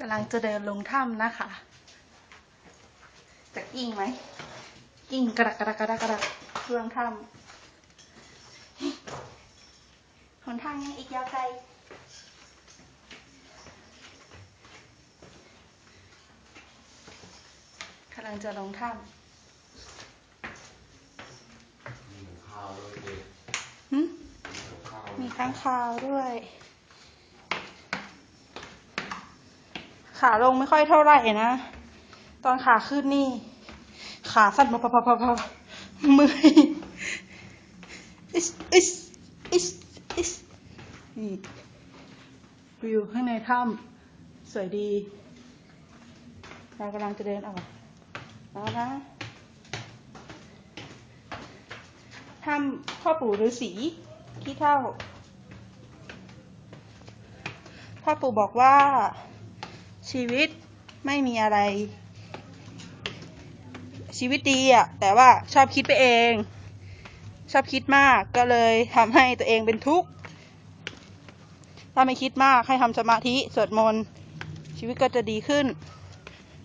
กำลังจะเดินลงถ้ำนะคะ จะกิ้งไหม กิ้งกระดักกระดักกระดักกระดักเพื่องถ้ำหนทางยังอีกยาวไกลกำลังจะลงถ้มีข้าวด้วยดิำหึข้าวมีข้างคาวด้วย ขาลงไม่ค่อยเท่าไหร่นะ ตอนขาขึ้นนี่ ขาสั่นพะพะพะพะพะเมื่อยอิสอิสอิสอิสนี่วิวข้างในถ้ำสวยดี เรากำลังจะเดินออกแล้วนะถ้ำพ่อปู่ฤาษีขี้เท่าพ่อปู่บอกว่า ชีวิตไม่มีอะไร ชีวิตดีอะแต่ว่าชอบคิดไปเอง ชอบคิดมากก็เลยทำให้ตัวเองเป็นทุกข์ถ้าไม่คิดมากให้ทำสมาธิสวดมนต์ชีวิตก็จะดีขึ้น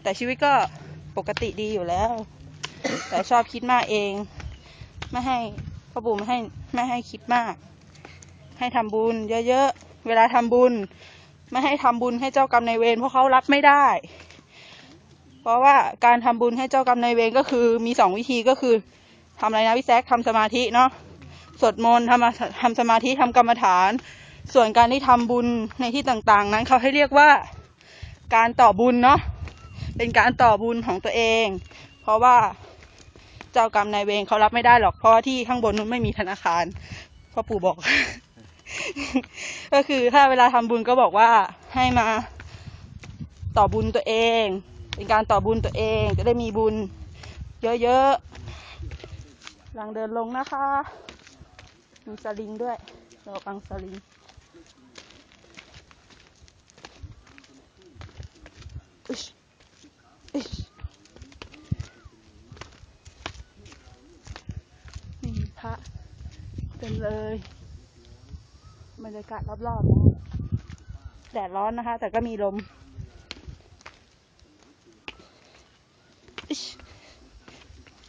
แต่ชีวิตก็ปกติดีอยู่แล้ว แต่ชอบคิดมากเอง ไม่ให้พ่อปู่ไม่ให้ไม่ให้คิดมาก ให้ทำบุญเยอะๆ เวลาทำบุญ ไม่ให้ทำบุญให้เจ้ากรรมนายเวรเพราะเขารับไม่ได้ เพราะว่าการทำบุญให้เจ้ากรรมนายเวรก็คือมีสองวิธีก็คือทำอะไรนะพี่แซคทำสมาธิเนาะสวดมนต์ทำทำสมาธิทำกรรมฐาน ส่วนการที่ทำบุญในที่ต่างๆ นั้นเขาให้เรียกว่าการต่อบุญเนาะเป็นการต่อบุญของตัวเอง เพราะว่าเจ้ากรรมนายเวรเขารับไม่ได้หรอกเพราะที่ข้างบนนู้นไม่มีธนาคารพ่อปู่บอก ก็คือถ้าเวลาทำบุญก็บอกว่าให้มาต่อบุญตัวเอง เป็นการต่อบุญตัวเอง จะได้มีบุญ เยอะๆหลังเดินลงนะคะ มีสลิงด้วยเราฟังสลิงอิ๊ชอิ๊ชนี่พระเต็มเลย บรรยากาศรอบๆนะแดดร้อนนะคะ แต่ก็มีลมอิ๊ช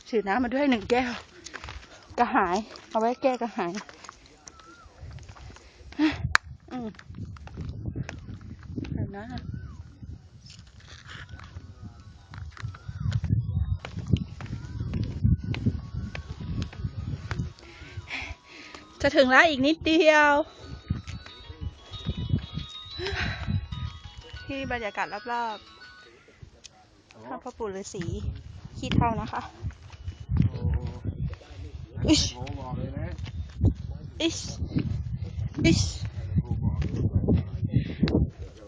ถือน้ำมาด้วยหนึ่งแก้ว กระหาย เอาไว้แก้กระหายอืมเดี๋ยวนะจะถึงแล้วอีกนิดเดียว ที่บรรยากาศรอบๆท่านพ่อปู่ฤาษีขี้เท่านะคะอิชโทรบอกเลยนะอิชอิชโทรบอกเลย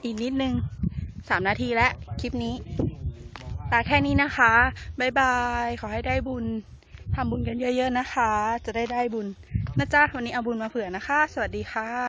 อีกนิดนึงสามนาทีแล้วคลิปนี้ลาแค่นี้นะคะบ๊ายบาย ขอให้ได้บุญทำบุญกันเยอะๆนะคะ จะได้ได้บุญนะจ๊ะวันนี้เอาบุญมาเผื่อนะคะ สวัสดีค่ะ